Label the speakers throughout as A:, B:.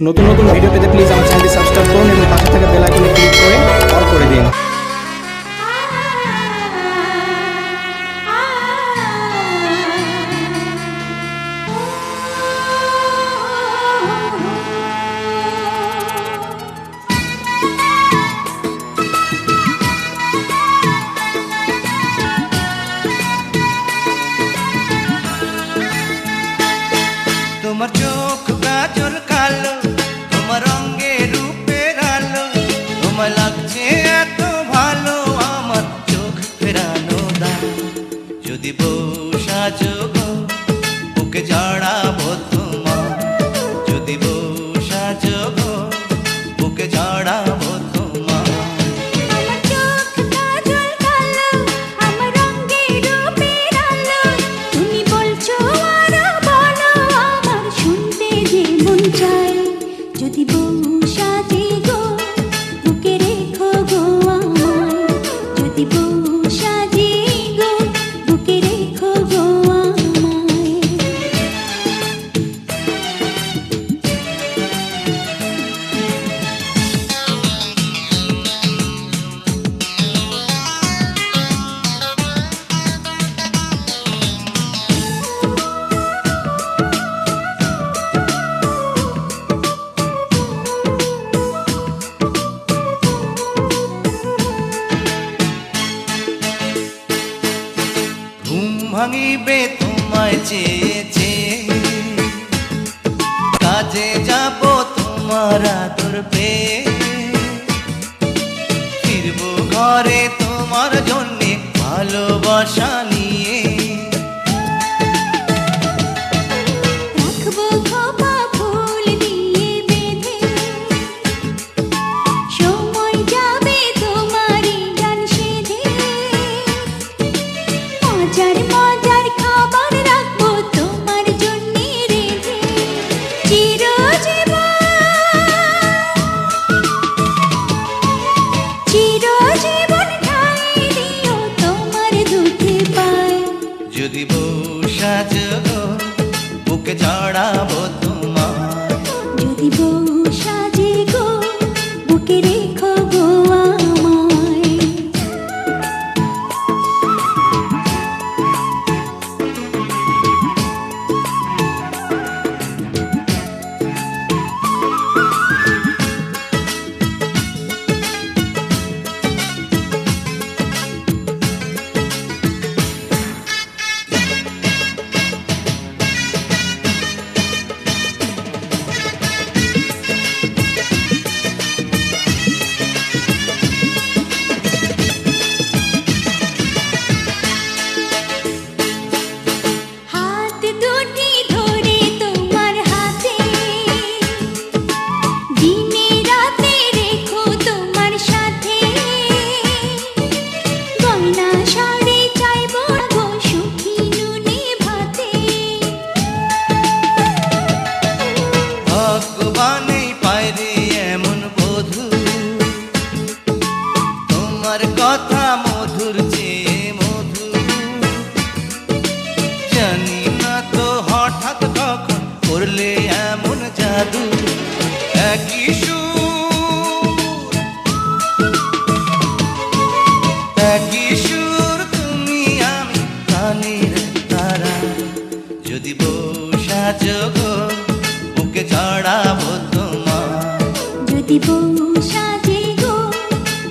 A: নতুন নতুন ভিডিও পেতে প্লিজ আমার চ্যানেলটি সাবস্ক্রাইব করুন এবং পাশে থাকা বেল আইকনে ক্লিক করে অল করে দিন।
B: চোখ গাজর কালো তোমার রঙে লাগছে এত ভালো আমার চোখ ফেরানো দাও যদি বউ ভাঙিবে তোমায় চেয়েছে কাজে যাব তোমার আদর পেয়ে। ফিরবো ঘরে তোমার জন্যে ভালোবাসা নিয়ে। যদি বউ সাজগো বুকে চড়াবো বুকে চড়াবো তোমার
C: যদি বউ সাজে গো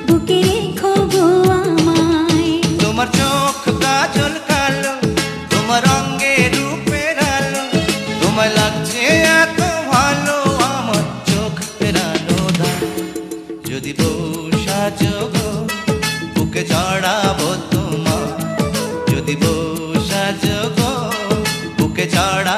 C: বুকে রেখো গো আমায়।
B: তোমার চোখ কাজল কালো তোমার রঙে রূপের আলো তোমায় লাগছে এত ভালো আমার চোখ ফেরানো দাও যদি বউ সাজগো বুকে চড়াবো তোমার যদি বউ সাজগো বুকে চড়া